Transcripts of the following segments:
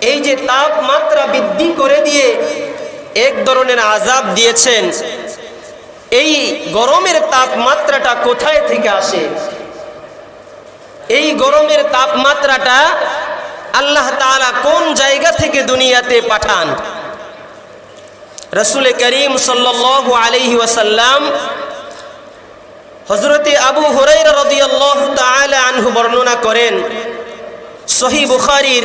এই যে তাপমাত্রা বৃদ্ধি করে দিয়ে এক ধরনের আজাব দিয়েছেন। এই গরমের তাপমাত্রাটা কোথায় থেকে আসে? এই গরমের তাপমাত্রাটা আল্লাহ তাআলা কোন জায়গা থেকে দুনিয়াতে পাঠান? রসুল করিম সাল্লাল্লাহু আলাইহি ওয়াসাল্লাম হজরতে আবু হুরাইরা রাদিয়াল্লাহু তাআলা আনহু বর্ণনা করেন সহি বুখারীর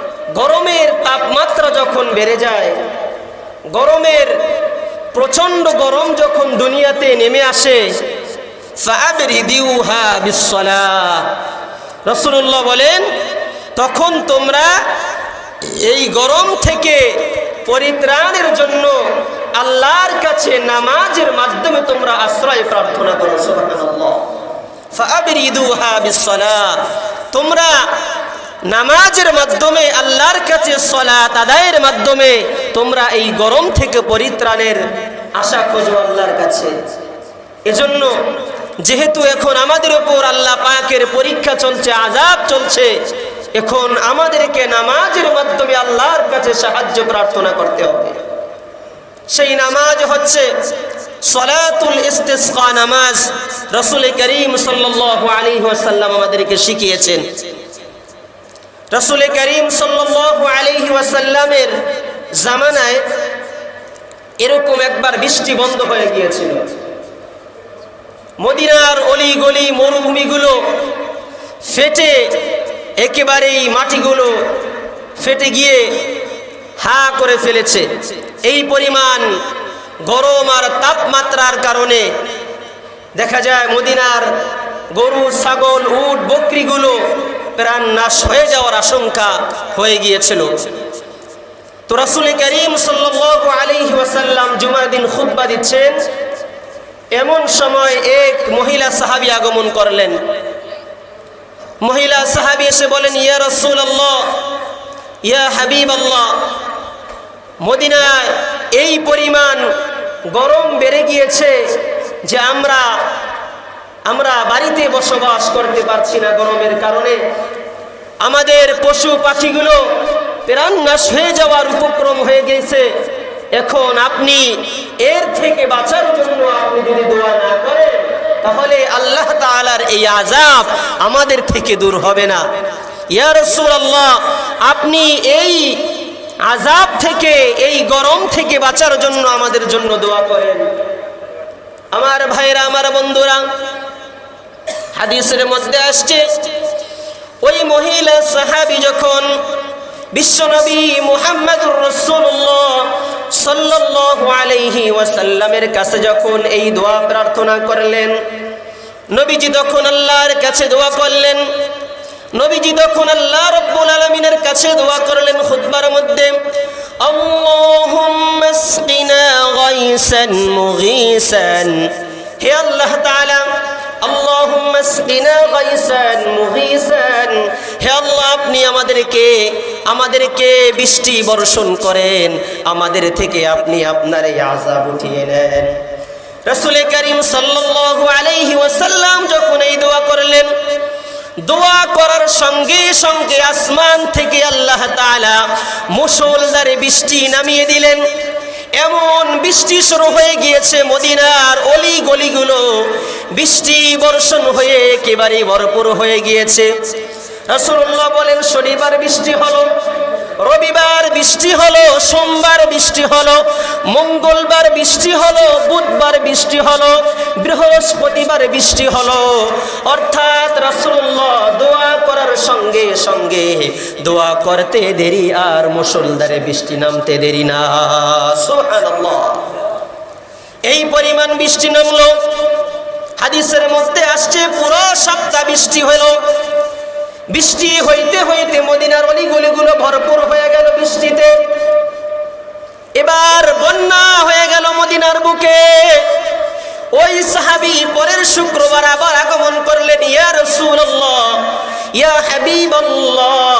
গরমের তাপমাত্রা যখন বেড়ে যায়, গরমের প্রচণ্ড গরম যখন দুনিয়াতে নেমে আসে রসুল্লাহ বলেন, তখন তোমরা এই গরম থেকে পরিত্রাণের জন্য আল্লাহর কাছে নামাজের মাধ্যমে তোমরা আশ্রয় প্রার্থনা করো তোমরা নামাজের মাধ্যমে আল্লাহর কাছে সলাত আদায়ের মাধ্যমে তোমরা এই গরম থেকে পরিত্রাণের আশা খোঁজো আল্লাহর কাছে। এজন্য যেহেতু এখন আমাদের ওপর আল্লাহ পাকের পরীক্ষা চলছে আজাব চলছে, এখন আমাদেরকে নামাজের মাধ্যমে আল্লাহর কাছে সাহায্য প্রার্থনা করতে হবে। সেই নামাজ হচ্ছে সলাতুল ইস্তিসকা নামাজ। রসুল করিম সাল্লাল্লাহু আলাইহি ওয়াসাল্লাম আমাদেরকে শিখিয়েছেন। রসুল করিম সাল্লাল্লাহু আলাইহি ওয়াসাল্লামের জামানায় এরকম একবার বৃষ্টি বন্ধ হয়ে গিয়েছিল। মদিনার অলি গলি মরুভূমিগুলো ফেটে একেবারেই মাটিগুলো ফেটে গিয়ে হা করে ফেলেছে। এই পরিমাণ গরম আর তাপমাত্রার কারণে দেখা যায় মদিনার গরু, ছাগল, উট, বকরিগুলো প্রাণ নাশ হয়ে যাওয়ার আশঙ্কা হয়ে গিয়েছিল। তো রাসুল করিম সাল্লাল্লাহু আলাইহি ওয়াসাল্লাম জুমার দিন খুতবা দিচ্ছেন। এমন সময় এক মহিলা সাহাবী আগমন করলেন। মহিলা সাহাবী এসে বলেন, ইয়া রসুল আল্লাহ ইয়া হাবিব আল্লাহ মদিনায় এই পরিমাণ গরম বেড়ে গিয়েছে যে আমরা আমরা বাড়িতে বসবাস করতে পারছি না গরমের কারণে। আমাদের পশু পাখিগুলো প্রাণ নাশ হয়ে যাওয়ার উপক্রম হয়ে গেছে। এখন আপনি এর থেকে বাঁচার জন্য আপনি যদি দোয়া না করেন, তাহলে আল্লাহ তাআলার এই আজাব আমাদের থেকে দূর হবে না। ইয়া রাসূলুল্লাহ, আপনি এই আজাব থেকে, এই গরম থেকে বাঁচার জন্য আমাদের জন্য দোয়া করেন। আমার ভাইরা, আমার বন্ধুরা হাদিসের মধ্যে আসছে, ওই মহিলা সাহাবি যখন বিশ্বনবী মুহাম্মদুর রাসূলুল্লাহ সাল্লাল্লাহু আলাইহি ওয়াসাল্লামের কাছে যখন এই দোয়া প্রার্থনা করলেন, নবীজি তখন আল্লাহর কাছে দোয়া করলেন, নবীজি তখন আল্লাহ রব্বুল আলামিনের কাছে দোয়া করলেন খুতবার মধ্যে, আল্লাহুম্মা আসকিনা গাইসান মুগীসান। হে আল্লাহ তাআলা আল্লাহুম্মা আসকিনা গাইসান মুগীসান। হে আল্লাহ, আপনি আমাদেরকে আমাদেরকে বৃষ্টি বর্ষণ করেন। আমাদের থেকে আপনি আপনার এই আযাব উঠিয়ে নেন। রাসূল করিম সাল্লাল্লাহু আলাইহি ওয়াসাল্লাম যখন এই দোয়া করলেন, দোয়া করার সঙ্গে সঙ্গে আসমান থেকে আল্লাহ তাআলা মুসলধারে বৃষ্টি নামিয়ে দিলেন। এমন বৃষ্টি শুরু হয়ে গিয়েছে মদিনার অলি গলিগুলো। বৃষ্টি বর্ষণ হয়ে একেবারে ভরপুর হয়ে গিয়েছে। রসুল্লাহ বলেন, শনিবার বৃষ্টি হলো। রবিবার বৃষ্টি হলো, সোমবার বৃষ্টি হলো, মঙ্গলবার বৃষ্টি হলো, বুধবার বৃষ্টি হলো, বৃহস্পতিবার বৃষ্টি হলো। অর্থাৎ রাসূলুল্লাহ দোয়া করার সঙ্গে সঙ্গে দোয়া করতে দেরি আর মুসলধারে বৃষ্টি নামতে দেরি না। এই পরিমাণ বৃষ্টি নামলো। হাদিসের মধ্যে আসছে, পুরো সপ্তাহ বৃষ্টি হলো। বৃষ্টি হইতে হইতে মদিনার অলিগুলিগুলো ভরপুর হয়ে গেল বৃষ্টিতে। এবার বন্যা হয়ে গেল মদিনার বুকে। ওই সাহাবি পরের শুক্রবার আবার আগমন করলেন ইয়ার রাসূলুল্লাহ, ইয়া হাবিবাল্লাহ।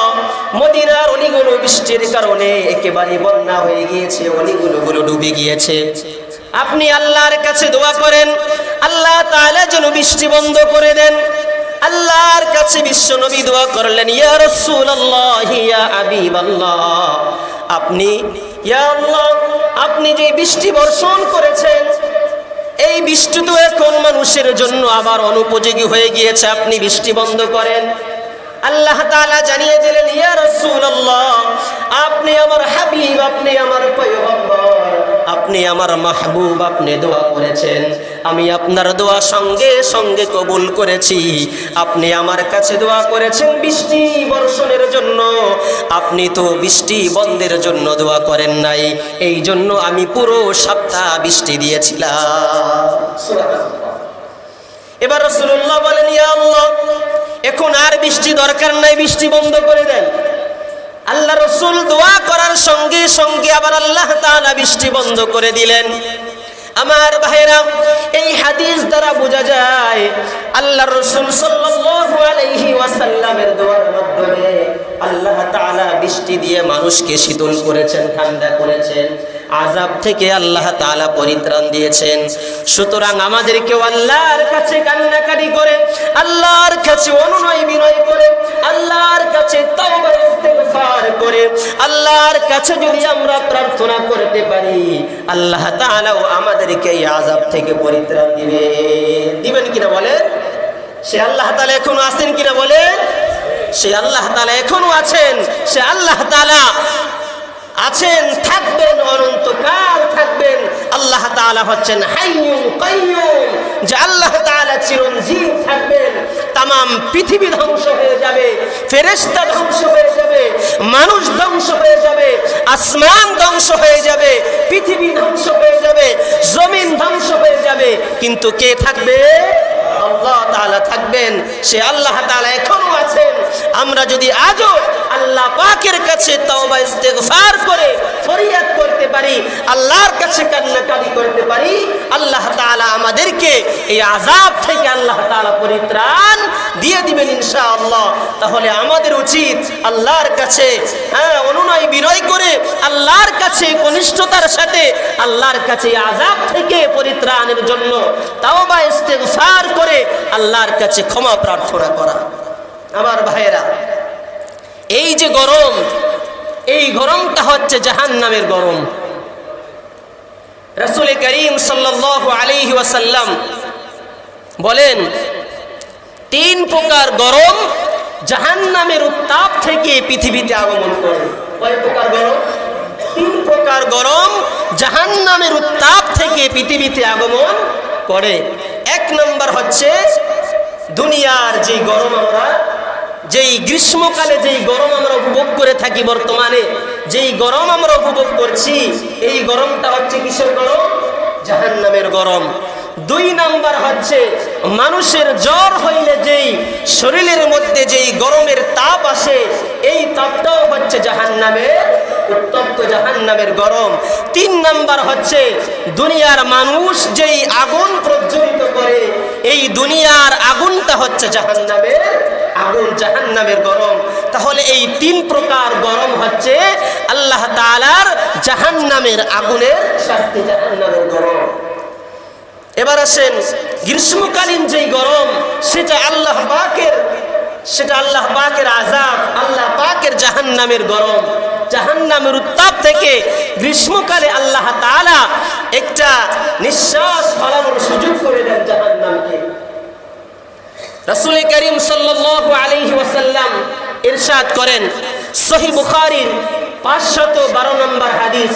মদিনার অলিগুলো বৃষ্টির কারণে একেবারে বন্যা হয়ে গিয়েছে অলিগুলো গুলো ডুবে গিয়েছে। আপনি আল্লাহর কাছে দোয়া করেন, আল্লাহ তাহলে যেন বৃষ্টি বন্ধ করে দেন। আল্লাহর কাছে বিশ্ব নবী দোয়া করলেন, ইয়া রাসূলুল্লাহ, ইয়া হাবিবাল্লাহ, আপনি, ইয়া আল্লাহ, আপনি যে বৃষ্টি বর্ষণ করেছেন, এই বৃষ্টি তো এখন মানুষের জন্য আবার অনুপযোগী হয়ে গিয়েছে, আপনি বৃষ্টি বন্ধ করেন। আল্লাহ তাআলা জানিয়ে দিলেন, ইয়া রাসূলুল্লাহ, আপনি আমার হাবিব, আপনি আমার পয়গম্বর। আপনি আমার মাহবুব আপনি দোয়া করেছেন। আমি আপনার দোয়া সঙ্গে সঙ্গে কবুল করেছি। আপনি আমার কাছে দোয়া করেছেন বৃষ্টি বর্ষণের জন্য। আপনি তো বৃষ্টি বন্ধের জন্য দোয়া করেন নাই। এই জন্য আমি পুরো সপ্তাহ বৃষ্টি দিয়েছিলাম। এবার রসুল্লাহ বলেন আল্লাহ, এখন আর বৃষ্টি দরকার নাই, বৃষ্টি বন্ধ করে দেন। আল্লাহ রসুল দোয়া করার সঙ্গে সঙ্গে আবার আল্লাহ তালা বৃষ্টি বন্ধ করে দিলেন। আমার ভাইরা এই হাদিস দ্বারা বোঝা যায়, আল্লাহ রসুল সাল্লাহ আলহি ওয়াসাল্লামের দোয়ার মাধ্যমে আল্লাহ তাআলা বৃষ্টি দিয়ে মানুষকে শীতল করেছেন, ঠান্ডা করেছেন আজাব থেকে আল্লাহ তাআলা পরিত্রাণ দিয়েছেন। সুতরাং আমাদেরকেও আল্লাহর কাছে কান্নাকাটি করে, আল্লাহর কাছে অনুনয় বিনয় করে, আল্লাহর কাছে করে, আল্লাহর কাছে যদি আমরা প্রার্থনা করতে পারি, আল্লাহ তাআলাও আমাদেরকে এই আজাব থেকে পরিত্রাণ দিবে। দিবেন কিনা বলেন? সে আল্লাহ তাআলা এখনও আছেন কিনা বলেন? সে আল্লাহ তালা এখনও আছেন, সে আল্লাহ তালা আছেন, থাকবেন, অনন্তকাল থাকবেন। আল্লাহ তাআলা হচ্ছেন যে আল্লাহ তাআলা চিরঞ্জীব থাকবেন। তামাম পৃথিবী ধ্বংস হয়ে যাবে, ফেরেশতা ধ্বংস হয়ে যাবে, মানুষ ধ্বংস হয়ে যাবে, আসমান ধ্বংস হয়ে যাবে, পৃথিবী ধ্বংস হয়ে যাবে, জমিন ধ্বংস হয়ে যাবে। কিন্তু কে থাকবে? আল্লাহ থাকবেন সে আল্লাহ তাআলা এখনও আছেন। আমরা যদি আজও আল্লাহ পাকের কাছে তওবা, ইস্তেগফার করে ফরিয়াদ করতে পারি, আল্লাহর কাছে কান্নাকাটি করতে পারি, আল্লাহ তাআলা আমাদেরকে এই আযাব থেকে আল্লাহ তাআলা পরিত্রাণ দিয়ে দিবেন ইনশাআল্লাহ। তাহলে আমাদের উচিত আল্লাহর কাছে হ্যাঁ অনুনয় বিনয় করে আল্লাহর কাছে, কনিষ্ঠতার সাথে আল্লাহর কাছে আযাব থেকে পরিত্রাণের জন্য তাওবা, ইস্তেগফার করে আল্লাহর কাছে ক্ষমা প্রার্থনা করা। আমার ভাইয়েরা এই যে গরম, এই গরমটা হচ্ছে জাহান নামের গরম। রসুল করিম সাল্লাহ ওয়াসাল্লাম বলেন, তিন প্রকার গরম জাহান নামের উত্তাপ থেকে পৃথিবীতে আগমন করে। কয় প্রকার গরম? তিন প্রকার গরম জাহান নামের উত্তাপ থেকে পৃথিবীতে আগমন করে। এক নম্বর হচ্ছে দুনিয়ার যে গরম আমরা যেই গ্রীষ্মকালে যেই গরম আমরা উপভোগ করে থাকি বর্তমানে, যেই গরম আমরা উপভোগ করছি, এই গরমটা হচ্ছে কিসের গরম? জাহান নামের গরম। দুই নাম্বার হচ্ছে, মানুষের জ্বর হইলে যেই শরীরের মধ্যে যেই গরমের তাপ আসে, এই তাপটাও হচ্ছে জাহান নামের উত্তপ্ত জাহান নামের গরম। তিন নাম্বার হচ্ছে, দুনিয়ার মানুষ যেই আগুন প্রজ্বলিত করে এই দুনিয়ার আগুনটা হচ্ছে জাহান্নামের আগুন, জাহান্নামের গরম। তাহলে এই তিন প্রকার গরম হচ্ছে আল্লাহ তালার জাহান্নামের আগুনের শাস্তি, জাহান্নামের গরম। এবার আসেন গ্রীষ্মকালীন যেই গরম, সেটা আল্লাহ পাকের সেটা আল্লাহ পাকের আজাব আল্লাহ পাকের জাহান নামের গরম। জাহান নামের উত্তাপ থেকে গ্রীষ্মকালে আল্লাহ তালা একটা নিঃশ্বাস ফলানোর সুযোগ করে দেন জাহান নামকে করিম সাল্লাহ আলহি ওয়াসাল্লাম ইরশাদ করেন সহি বুখারির পাঁচশত বারো নম্বর হাদিস।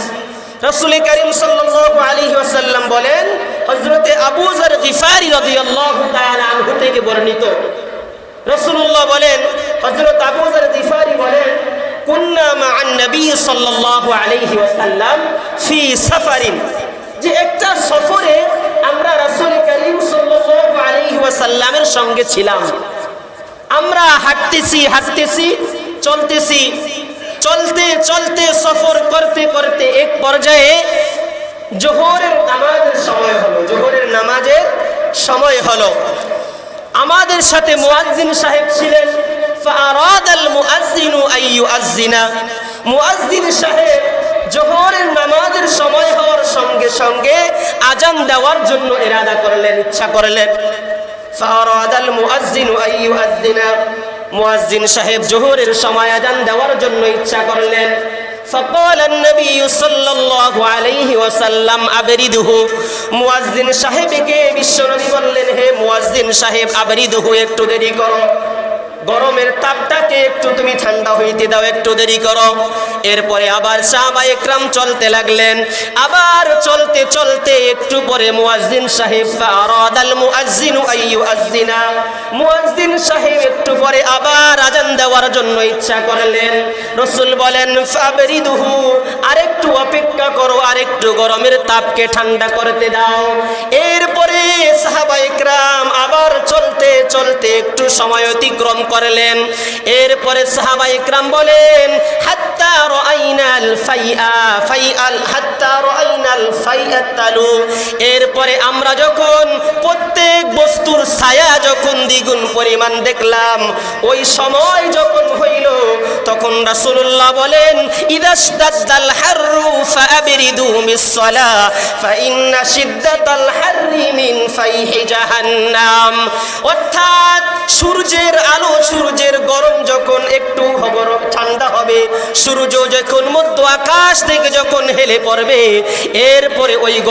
রসুল করিম সাল্লাহ আলহি ওয়াসাল্লাম বলেন হজরতে আবু জর গিফারি তাআলা আনহু থেকে বর্ণিত রসুল্লাহ বলেন হজরত আবু জর বলেন ফি যে একটা সফরে আমরা সঙ্গে ছিলাম। আমরা হাঁটতেছি হাঁটতেছি, চলতেছি। চলতে চলতে, সফর করতে করতে এক পর্যায়ে জোহরের নামাজের সময় হলো, জোহরের নামাজের সময় হলো। আমাদের সাথে মুয়াজ্জিন সাহেব ছিলেন। মুয়াজ্জিন সাহেব জোহরের নামাজের সময় হওয়ার সঙ্গে সঙ্গে আজান দেওয়ার জন্য ইরাদা করলেন, ইচ্ছা করলেন। মুয়াজ্জিন সাহেব জোহরের সময় আজান দেওয়ার জন্য ইচ্ছা করলেন। فقال النبي صلى الله عليه وسلم أبرده মুয়াজ্জিন সাহেবকে বিশ্বনবী বললেন হে মুয়াজ্জিন সাহেব আবরিদহু একটু দেরি করো গরমের তাপটাকে একটু তুমি ঠান্ডা হইতে দাও, একটু দেরি করো। এরপরে আবার সাহাবা একরাম চলতে লাগলেন। আবার চলতে চলতে একটু পরে মুয়াজ্জিন সাহেব, ফারাদাল মুআজ্জিনু আইয়ু আজ্জিনা মুয়াজ্জিন সাহেব একটু পরে আবার আজান দেওয়ার জন্য ইচ্ছা করলেন। রসুল বলেন, ফাবরিদুহু, আরেকটু অপেক্ষা করো, আরেকটু গরমের তাপকে ঠান্ডা করতে দাও। এরপরে সাহাবা একরাম আবার চলতে চলতে একটু সময় অতিক্রম করলেন। এরপরে সাহাবা একরাম বলেন হাত্তা রাআইনাল ফাইআ ফাইআল হাত্তা তালু এরপরে আমরা যখন প্রত্যেক বস্তুর ছায়া যখন দ্বিগুণ পরিমাণ দেখলাম, ওই সময় যখন হইল, তখন রাসূলুল্লাহ বলেন অর্থাৎ সূর্যের আলো সূর্যের গরম যখন একটু ঠান্ডা হবে, সূর্য যখন মধ্য আকাশ থেকে যখন হেলে পড়বে, এরপরে ওই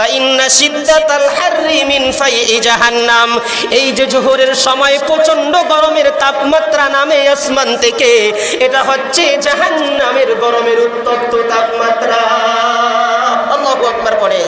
ফাইন্না শিদ্দাতাল হাররি মিন ফাইহি জাহান্নাম। এই যে জোহরের সময় প্রচণ্ড গরমের তাপমাত্রা নামে আসমান থেকে, এটা হচ্ছে জাহান্নামের গরমের উত্তপ্ত তাপমাত্রা। আল্লাহু আকবার পড়ে।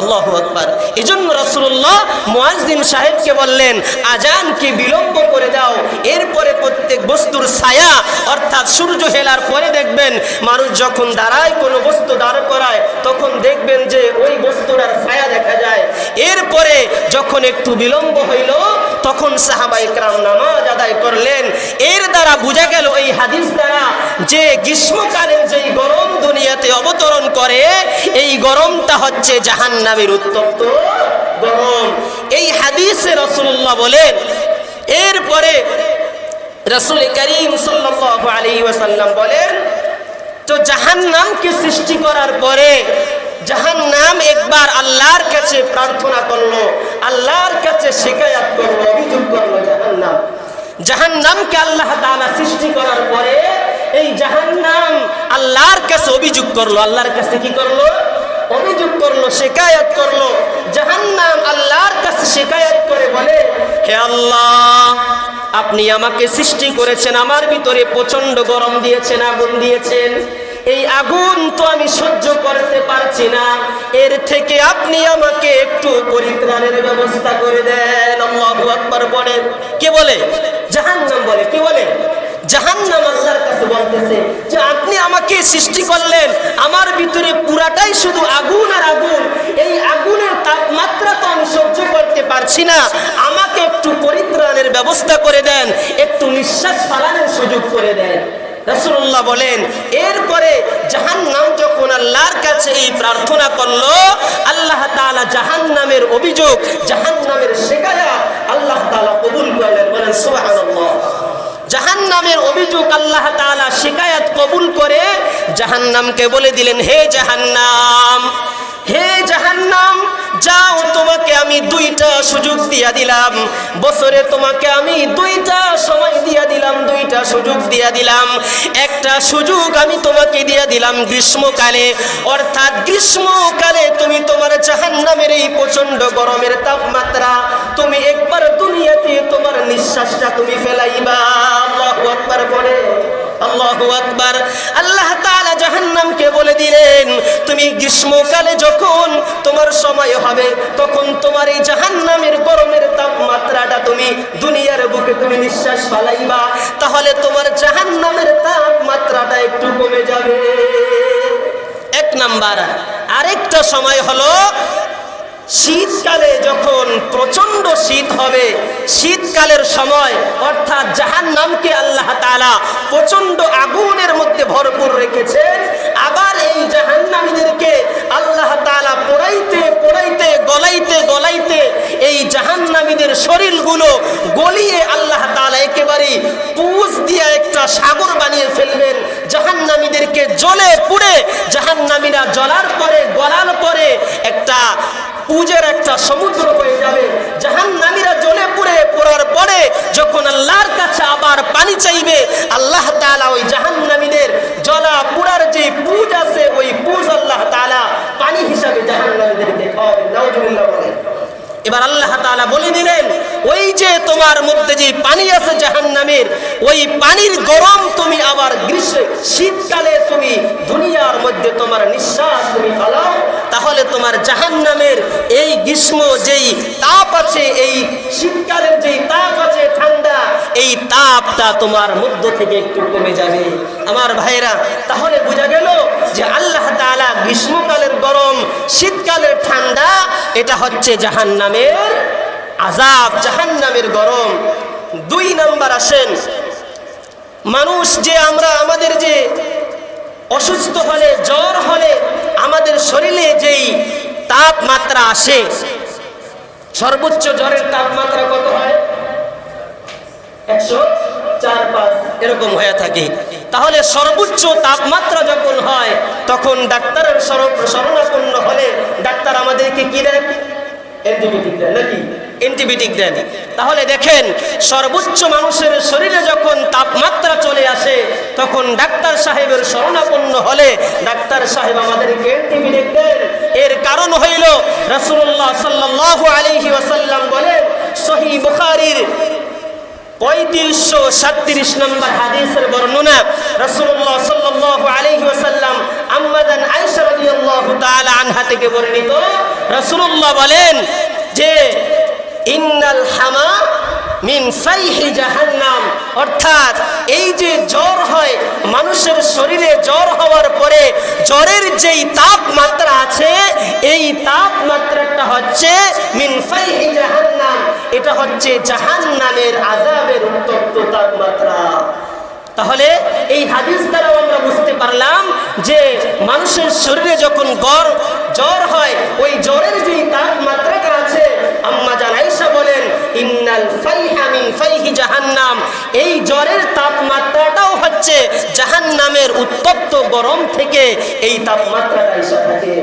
আল্লাহু আকবার। এজন্য রাসূলুল্লাহ মুয়াজ্জিন সাহেবকে বললেন, আজানকে বিলম্ব করে দাও। এরপরে প্রত্যেক বস্তুর ছায়া, অর্থাৎ সূর্য হেলার পরে দেখবেন, মানুষ যখন দাঁড়ায় কোনো বস্তু দাঁড় করায়, তখন দেখবেন যে ওই বস্তুর আর ছায়া দেখা যায়। এরপরে যখন একটু বিলম্ব হইল, তখন সাহাবা ইকরাম নামাজ আদায় করলেন। এর দ্বারা বোঝা গেল এই হাদিস দ্বারা যে গ্রীষ্মকালের যেই গরম দুনিয়াতে অবতরণ করে, এই গরমটা হচ্ছে জাহান নামের উত্তপ্ত গরম এই হাদিসে রসুল্লাহ বলেন, এরপরে রসুল করিম সাল্লাল্লাহু আলাইহি ওয়াসাল্লাম বলেন, তো জাহান্নামকে সৃষ্টি করার পরে জাহান্নাম একবার আল্লাহর কাছে প্রার্থনা করল, আল্লাহর কাছে শিকায়াত করল, অভিযোগ করল জাহান্নাম। জাহান্নামকে আল্লাহ তাআলা সৃষ্টি করার পরে এই জাহান্নাম আল্লাহর কাছে অভিযোগ করল। আল্লাহর কাছে কি করল? অভিযোগ করল, শিকায়ত করল। জাহান্নাম আল্লাহর কাছে শিকায়ত করে বলে, হে আল্লাহ, আপনি আমাকে সৃষ্টি করেছেন, আমার ভিতরে প্রচণ্ড গরম দিয়েছেন, আগুন দিয়েছেন। এই আগুন তো আমি সহ্য করতে পারছি না। এর থেকে আপনি আমাকে একটু পরিত্রাণের ব্যবস্থা করে দেন। আল্লাহু আকবার বলেন। কে বলে? জাহান্নাম বলে। কে বলে? জাহান্নাম আল্লাহর কাছে বলতেছে যে, আপনি আমাকে সৃষ্টি করলেন। আমার ভিতরে পুরাটাই শুধু আগুন আর আগুন। এই আগুনের তাপমাত্রা তো আমি সহ্য করতে পারছি না। আমাকে একটু পরিত্রাণের ব্যবস্থা করে দেন। একটু নিঃশ্বাস ফালানোর সুযোগ করে দেন। রসুল্লাহ বলেন, এরপরে জাহান্নাম যখন আল্লাহর কাছে এই প্রার্থনা করল, আল্লাহ তাআলা জাহান্নামের অভিযোগ, জাহান্নামের শেখায়া আল্লাহ তাআলা কবুল করলেন বলেন সুবহানাল্লাহ জাহান্নামের অভিযোগ আল্লাহ তাআলা শিকায়াত কবুল করে জাহান্নামকে বলে দিলেন, হে জাহান্নাম হে জাহান্নাম, যাও, তোমাকে আমি দুইটা সুযোগ দিয়া দিলাম। বছরে তোমাকে আমি দুইটা সময় দিয়া দিলাম, দুইটা সুযোগ দিয়া দিলাম। একটা সুযোগ আমি তোমাকে দিয়া দিলাম গ্রীষ্মকালে। অর্থাৎ গ্রীষ্মকালে তুমি তোমার জাহান্নামের এই প্রচণ্ড গরমের তাপমাত্রা তুমি একবার দুনিয়াতে তোমার নিঃশ্বাসটা তুমি ফেলাইবা। আল্লাহু আকবার বলে। আল্লাহু আকবার। আল্লাহ তাআলা জাহান্নামকে বলে দিলেন, তুমি গ্রীষ্মকালে যখন তোমার সময় হবে, তখন তোমার এই জাহান্নামের গরমের তাপমাত্রাটা তুমি দুনিয়ার বুকে তুমি নিঃশ্বাস ফেলাইবা। তাহলে তোমার জাহান্নামের তাপমাত্রাটা একটু কমে যাবে। এক নাম্বার। আরেকটা সময় হলো শীতকালে যখন প্রচণ্ড শীত হবে, শীতকালের সময় অর্থাৎ জাহান নামকে আল্লাহ তাআলা প্রচণ্ড আগুনের মধ্যে ভরপুর রেখেছেন, আবার এই জাহান্নামীদেরকে আল্লাহ তাআলা পোড়াইতে পোড়াইতে, গলাইতে গলাইতে এই জাহান্নামীদের শরীরগুলো গলিয়ে আল্লাহ তালা একেবারে পুষ দিয়ে একটা সাগর বানিয়ে ফেলবেন। জাহান্নামীদেরকে জ্বলে পুড়ে জাহান্নামীরা জ্বলার পরে গলার পরে একটা পুজের একটা সমুদ্র হয়ে যাবে। জাহান্নামীরা জ্বলে পুড়ে পড়ার পরে যখন আল্লাহর কাছে আবার পানি চাইবে, আল্লাহ তাআলা ওই জাহান্নামীদের জ্বলা পুরার যে পুজ আছে, ওই পুজ আল্লাহ তাআলা পানি হিসাবে নাউজুবিল্লাহ বলেন। এবার আল্লাহ তালা বলে দিলেন, ওই যে তোমার মধ্যে যে পানি আছে জাহান্নামের, ওই পানির গরম তুমি আবার গ্রীষ্ম, শীতকালে তুমি দুনিয়ার মধ্যে তোমার নিঃশ্বাস তুমি ফালাও। তাহলে তোমার জাহান্নামের এই গ্রীষ্ম যেই তাপ আছে, এই শীতকালের যেই তাপ আছে, ঠান্ডা, এই তাপটা তোমার মধ্য থেকে একটু কমে যাবে। আমার ভাইরা তাহলে বোঝা গেল যে আল্লাহ তাআলা গ্রীষ্মকালের গরম, শীতকালের ঠান্ডা, এটা হচ্ছে জাহান্নামের আজাব জাহান্নামের গরম। দুই নাম্বার আসেন, মানুষ যে আমরা, আমাদের যে অসুস্থ হলে, জ্বর হলে আমাদের শরীরে যেই তাপমাত্রা আসে, সর্বোচ্চ জ্বরের তাপমাত্রা কত হয়? একশো চার পাঁচ, এরকম হয়ে থাকে। তাহলে সর্বোচ্চ তাপমাত্রা যখন হয়, তখন ডাক্তারের শরণাপন্ন হলে ডাক্তার আমাদেরকে কি দেন অ্যান্টিবায়োটিক দেন নাকি? অ্যান্টিবায়োটিক দেন। তাহলে দেখেন, সর্বোচ্চ মানুষের শরীরে যখন তাপমাত্রা চলে আসে, তখন ডাক্তার সাহেবের শরণাপন্ন হলে ডাক্তার সাহেব আমাদেরকে অ্যান্টিবায়োটিক দেন। এর কারণ হইল, রাসূলুল্লাহ সাল্লাল্লাহু আলাইহি ওয়াসাল্লাম বলেন সহি বুখারীর পঁয়ত্রিশশো সাতত্রিশ নম্বর হাদিসের বর্ণনা রসুল্লাহ সাল্লাল্লাহু আলাইহি ওয়াসাল্লাম আম্মাদান রাদিয়াল্লাহু তাআলা আনহা থেকে বর্ণিত। রসুল্লাহ বলেন যে ইন্নাল হামা মিন ফাইহি জাহান্নাম। অর্থাৎ এই যে জ্বর হয়, মানুষের শরীরে জ্বর হওয়ার পরে জ্বরের যেই তাপমাত্রা আছে, এই তাপমাত্রাটা হচ্ছে মিন ফাইহি জাহান্নাম। এটা হচ্ছে জাহান্নামের আযাবের উত্তপ্ত তাপমাত্রা। তাহলে এই হাদিস দ্বারাও আমরা বুঝতে পারলাম যে মানুষের শরীরে যখন গড়, জ্বর হয়, ওই জ্বরের যে তাপমাত্রাটা আছে, আম্মা জান আয়েশা বলেন, ইন্নাল ফাইহা মিন ফাইহি জাহান্নাম। এই জ্বরের তাপমাত্রাটাও হচ্ছে জাহান্নামের উত্তপ্ত গরম থেকে এই তাপমাত্রাটা এসে থাকে।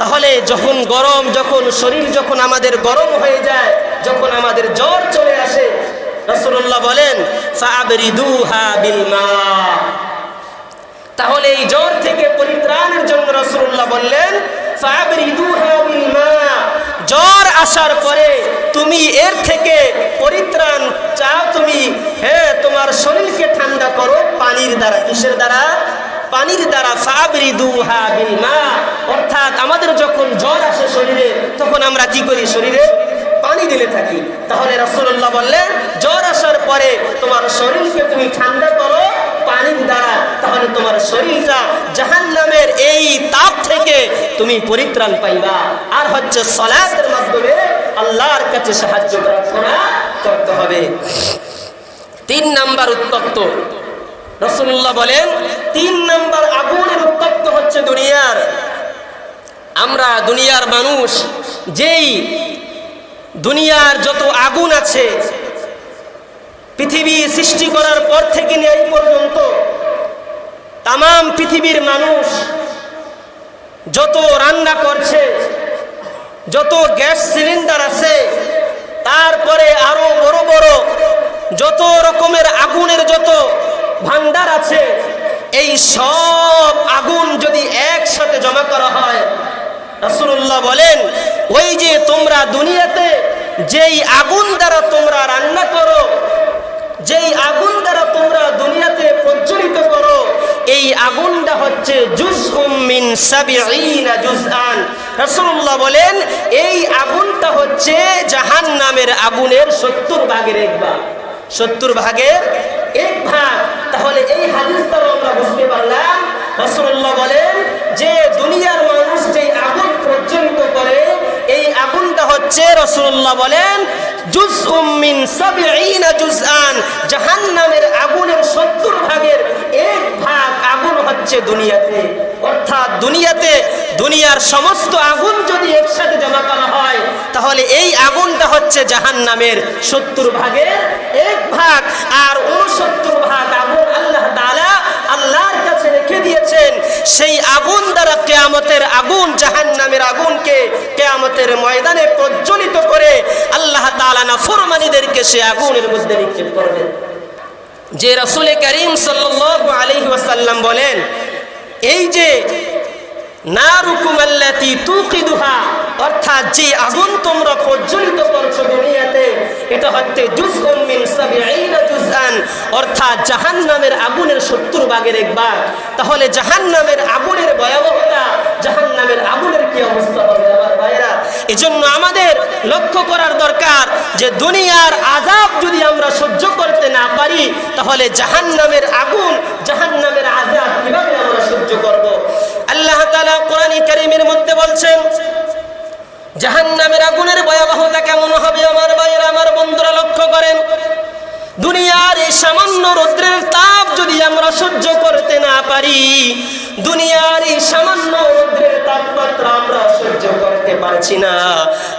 তাহলে যখন গরম, যখন শরীর যখন আমাদের গরম হয়ে যায়, যখন আমাদের জ্বর চলে আসে রসুল্লাহ বলেন তাহলে এই জ্বর থেকে পরিত্রাণের জন্য রসুল্লাহ বললেন জ্বর আসার পরে তুমি এর থেকে পরিত্রাণ চাও তুমি। হ্যাঁ তোমার শরীরকে ঠান্ডা করো, পানির দ্বারা, কিসের দ্বারা? পানির দ্বারা অর্থাৎ আমাদের যখন জ্বর আসে শরীরে, তখন আমরা কি করি শরীরে? পানি দিলে থাকি। তাহলে রসুল্লাহ বললেন, জ্বর আসার পরে তোমার শরীরকে তুমি ঠান্ডা করো, পানির দ্বারা, তাহলে তোমার শরীরটা জাহান্নামের এই তাপ থেকে তুমি পরিত্রাণ পাইবা। আর হচ্ছে সলাতের মাধ্যমে আল্লাহর কাছে সাহায্য প্রার্থনা করতে হবে। তিন নাম্বার উত্তপ্ত। রসুল্লাহ বলেন, তিন নাম্বার আগুনের উত্তপ্ত হচ্ছে দুনিয়ার। আমরা দুনিয়ার মানুষ, যেই দুনিয়ার যত আগুন আছে, পৃথিবী সৃষ্টি করার পর থেকে নিয়ে এই পর্যন্ত তাম পৃথিবীর মানুষ যত রান্না করছে, যত গ্যাস সিলিন্ডার আছে, তারপরে আরও বড় বড় যত রকমের আগুনের যত ভান্ডার আছে, এই সব আগুন যদি একসাথে জমা করা হয় রাসূলুল্লাহ বলেন, ওই যে তোমরা দুনিয়াতে যেই আগুন দ্বারা তোমরা রান্না করো, যেই আগুন দ্বারা তোমরা দুনিয়াতে প্রজ্বলিত করো, এই আগুনটা হচ্ছে জুজ বলেন, এই আগুনটা হচ্ছে জাহান্নামের আগুনের সত্তর ভাগের এক ভাগ। সত্তর ভাগের এক ভাগ। তাহলে এই হাদিস দ্বারা আমরা বুঝতে পারলাম। রাসূলুল্লাহ বলেন, যে দুনিয়ার মানুষ হচ্ছে রসুল্লাহ বলেন জুজ উম্মিন সাবিঈনা জাহান্নামের আগুনের সত্তর ভাগের এক ভাগ আগুন হচ্ছে দুনিয়াতে। অর্থাৎ দুনিয়াতে দুনিয়ার সমস্ত আগুন যদি একসাথে জমা করা হয়, তাহলে এই আগুনটা হচ্ছে জাহান্নামের সত্তর ভাগের এক ভাগ। আর উনসত্তর ভাগ আগুন আল্লাহ কাছে রেখে দিয়েছেন, সেই আগুন দ্বারা কেয়ামতের আগুন জাহান নামের আগুনকে কেয়ামতের ময়দানে প্রজ্বলিত করে আল্লাহ তালানা ফুরমানিদেরকে সে আগুনের মধ্যে নিক্ষেপ করবেন। যে রসুল করিম সাল্লাম বলেন, এই যে নারুকুম আল্লাতী তুকিদুহা অর্থাৎ যে তোমরা এটা হচ্ছে অর্থাৎ জাহান্নামের আগুনের 70 ভাগের এক ভাগ তাহলে জাহান্নামের আগুনের জাহান্নামের আগুনের কি অবস্থা হবে আমার এজন্য আমাদের লক্ষ্য করার দরকার যে দুনিয়ার আযাব যদি আমরা সহ্য করতে না পারি, তাহলে জাহান্নামের আগুন, জাহান্নামের আযাব কীভাবে আমরা সহ্য করব আল্লাহ তাআলা কোরআন মধ্যে বলছেন, জাহান্নামের আগুনের ভয়াবহতা কেমন হবে? আমার ভাইয়েরা, আমার বন্ধুরা লক্ষ্য করেন দুনিয়ার এই সামান্য রৌদ্রের তাপ যদি আমরা সহ্য করতে না পারি, দুনিয়ার এই সামান্য রৌদ্রের তাপমাত্রা আমরা সহ্য করতে পারছি না।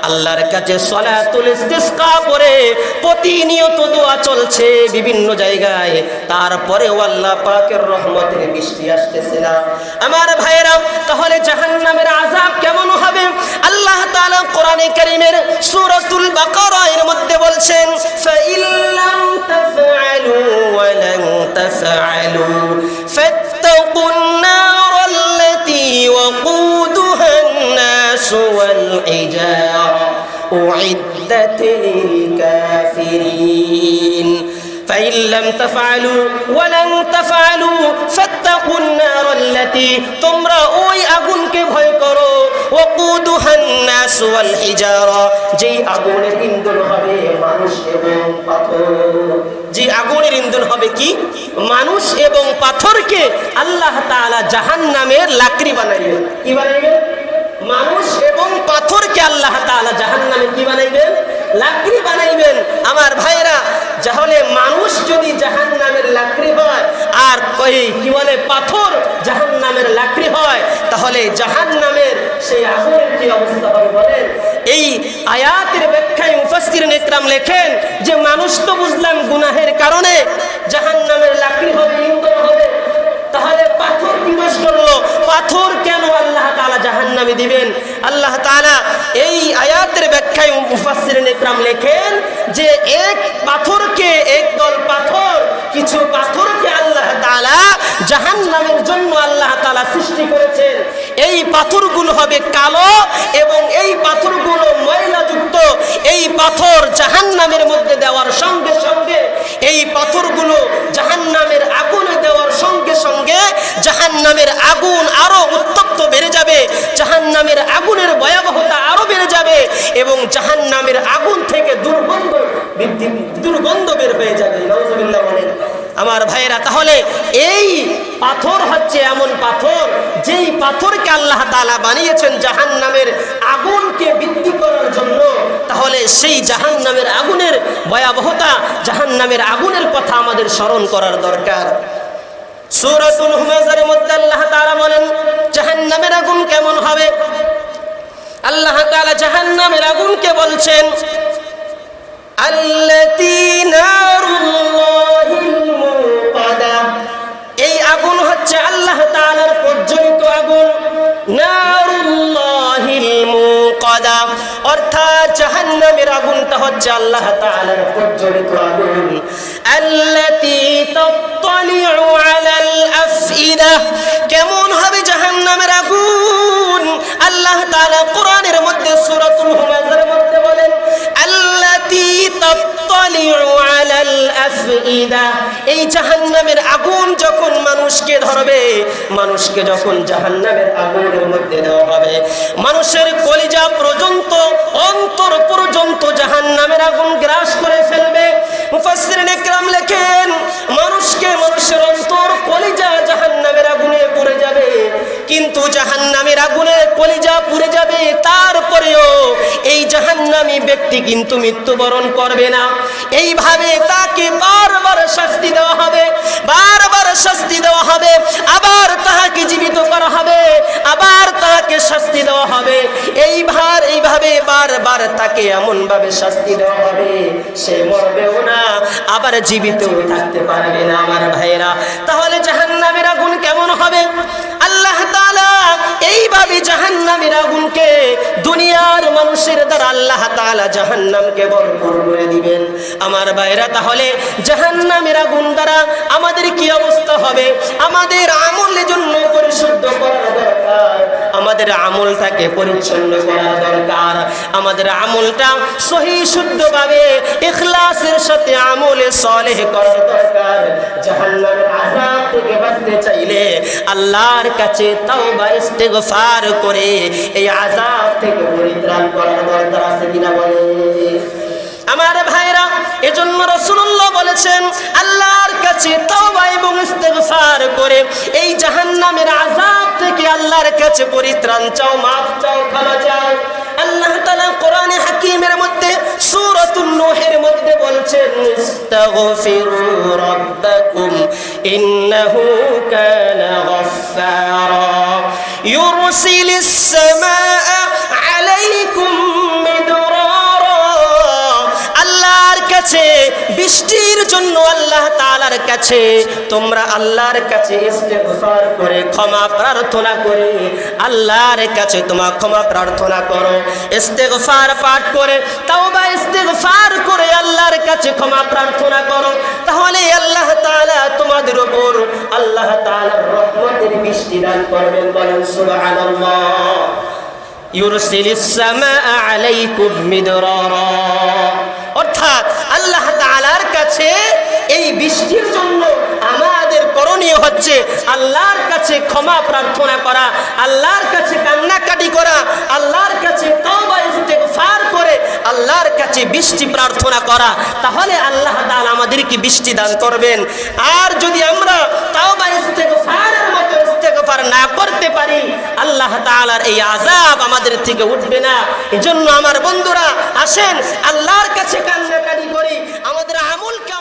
আল্লাহর কাছে সলাতুল ইস্তিসকা করে প্রতিনিয়ত দোয়া চলছে বিভিন্ন জায়গায়। তারপরেও আল্লাহ পাকের রহমতের বৃষ্টি আসতেছে না। আমার ভাইয়েরা, তাহলে জাহান্নামের আযাব কেমন হবে? আল্লাহ তাআলা কোরআনে কারীমের সূরাতুল বাকারা এর মধ্যে বলছেন ফাইল্লাম تفعلوا ولن تفعلوا. فاتقوا النار التي وقودها الناس والحجارة. أعدت للكافرين. فإن لم تفعلوا ولن تفعلوا فاتقوا النار التي তোমরা ওই আগুনকে ভয় করো وقودها الناس والحجارة যেই আগুনের ইন্ধন হবে মানুষ এবং পাথর যে আগুনের ইন্ধন হবে কি মানুষ এবং পাথরকে আল্লাহ তাআলা জাহান্নামের লাকড়ি বানাইবেন কি বানাইবেন মানুষ এবং পাথরকে আল্লাহ তাআলা জাহান্নামে কি বানাইবেন লাকড়ি বানাইবেন। আমার ভাইরা তাহলে মানুষ যদি জাহান নামের লাকড়ি হয়, আর কই, কি বলে, পাথর জাহান নামের লাকড়ি হয়, তাহলে জাহান নামের সেই আগুনের কি অবস্থা হবে বলেন? এই আয়াতের ব্যাখ্যায় মুফাসসির ইকরাম লেখেন যে, মানুষ তো বুঝলাম গুনাহের কারণে জাহান নামের লাকড়ি হবে ইন্ধন হবে। তাহলে পাথর দোষ করল পাথর কেন আল্লাহ তাআলা জাহান্নামে দিবেন? আল্লাহ তালা এই আয়াতের ব্যাখ্যায় মুফাসসিরিন ইকরাম লেখেন যে এক পাথরকে, এক দল পাথর, কিছু পাথরকে আল্লাহ তাআলা জাহান্নামের জন্য আল্লাহ তালা সৃষ্টি করেছেন। এই পাথরগুলো হবে কালো এবং এই পাথরগুলো ময়লাযুক্ত। এই পাথর জাহান্নামের মধ্যে দেওয়ার সঙ্গে সঙ্গে এই পাথরগুলো দেওয়ার সঙ্গে সঙ্গে জাহান্নামের আগুন আরও উত্তপ্ত বেড়ে যাবে, জাহান্নামের আগুনের ভয়াবহতা আরও বেড়ে যাবে এবং জাহান্নামের আগুন থেকে দুর্গন্ধ দুর্গন্ধ বের হয়ে যাবে। আমার ভাইয়েরা, তাহলে এই পাথর হচ্ছে এমন পাথর, যেই পাথরকে আল্লাহ তালা বানিয়েছেন জাহান্নামের আগুনকে বৃদ্ধি করার জন্য। তাহলে সেই জাহান্নামের আগুনের ভয়াবহতা, জাহান্নামের আগুনের কথা আমাদের স্মরণ করার দরকার। সূরাতুল হুমায়জারের মধ্যে আল্লাহ তাআলা বলেন, জাহান্নামের আগুন কেমন হবে? আল্লাহ তাআলা জাহান্নামের আগুনকে বলছেন, আল্লাতী নারুল্লাহিল মুকাদা এই আগুন হচ্ছে আল্লাহ তাআলার প্রজ্বলিত আগুন। নারুল্লাহিল জাহান্নামের আগুনটা হচ্ছে আল্লাহ তাআলার প্রজ্বলিত আগুন আল্লাতি তাত্তালিউ আলাল আফইদা। কেমন হবে জাহান্নামের আগুন? আল্লাহ তাআলা কোরআনের মধ্যে সূরাতুল হুমাজার এই জাহান্নামের আগুন যখন মানুষকে ধরবে, মানুষকে যখন জাহান্নামের আগুনের মধ্যে দেওয়া হবে, মানুষের কলিজা পর্যন্ত, অন্তর পর্যন্ত জাহান্নামের আগুন গ্রাস করে ফেলবে। লেখেন, মানুষকে মানুষের অন্তর কলিজা জাহান্নামের আগুনে পুড়ে যাবে, কিন্তু জাহান্নামের আগুনে কলিজা পুড়ে যাবে, তারপরেও এই জাহান্নামী ব্যক্তি কিন্তু মৃত্যুবরণ করবে না। এইভাবে তাকে বারবার শাস্তি দেওয়া হবে। বারবার শাস্তি দেওয়া হবে, আবার তাহাকে জীবিত করা হবে, আবার তাকে শাস্তি দেওয়া হবে। এইবার, এইভাবে বারবার তাকে এমন ভাবে শাস্তি দেওয়া হবে, সে মরবেও না, আবার জীবিতও থাকতে পারবে না আমার ভাইরা তাহলে জাহান্নামের আগুন কেমন হবে? আল্লাহ তাআলা এইভাবে জাহান্নামের আগুনকে দুনিয়ার মানুষের দ্বারা আল্লাহ তাআলা জাহান্নামকে ভরপুর করে দিবেন। আমার ভাইরা তাহলে জাহান্নামের আগুন দ্বারা আমাদের কি অবস্থা? হবে। আমাদের আমলের জন্য পরিশুদ্ধ করা আমাদের আমলটাকে পরিচ্ছন্ন করা দরকার। আমাদের আমলটা সহি শুদ্ধভাবে ইখলাসের সাথে আমলে সলেহ করা দরকার। জাহান্নামের আযাব থেকে বাঁচতে চাইলে আল্লাহর কাছে তাওবা, ইস্তেগফার করে এই আযাব থেকে পরিত্রাণ করার দরকার আছে কিনা বলে আমার ভাইরা এজন্য রাসূলুল্লাহ বলেছেন, আল্লাহর কাছে তওবা এবং ইস্তেগফার করে এই জাহান্নামের আযাব থেকে আল্লাহর কাছে পরিত্রাণ চাও, মাফ চাও, ক্ষমা চাও। আল্লাহ তাআলা কোরআনে হাকিমের মধ্যে, সূরাতুন নূহের মধ্যে বলছেন, ইস্তাগফিরু রাব্বাকুম, ইন্নাহু কানা গফফারা। ইউরসিলিস সামাআ আলাইকুম কাছে বৃষ্টির জন্য আল্লাহ তালার কাছে। তোমরা আল্লাহর কাছে করে, ক্ষমা প্রার্থনা করে, আল্লাহর কাছে তোমার ক্ষমা প্রার্থনা করো। ইস্তেগফার পাঠ করে তাও তাওবা ইস্তেগফার করে আল্লাহর কাছে ক্ষমা প্রার্থনা করো। তাহলে আল্লাহ তালা তোমাদের উপর আল্লাহ তাআলার রহমতের বৃষ্টি দান করবেন বলেন, সুবহানাল্লাহ। ইউরসিলিস সামাআ আলাইকুম মিদরারা। অর্থাৎ আল্লাহ তালার কাছে এই বৃষ্টির জন্য আমাদের করণীয় হচ্ছে আল্লাহর কাছে ক্ষমা প্রার্থনা করা, আল্লাহর কাছে কান্নাকাটি করা, আল্লাহর কাছে ইস্তেগফার করে আল্লাহর কাছে বৃষ্টি প্রার্থনা করা। তাহলে আল্লাহ তাআলা আমাদেরকে বৃষ্টি দান করবেন। আর যদি আমরা মতো ইস্তেগফার না করতে পারি, আল্লাহ তাআলার এই আযাব আমাদের থেকে উঠবে না। এজন্য আমার বন্ধুরা, আসেন আল্লাহর কাছে কান্নাকাটি করি। আমাদের আমলকে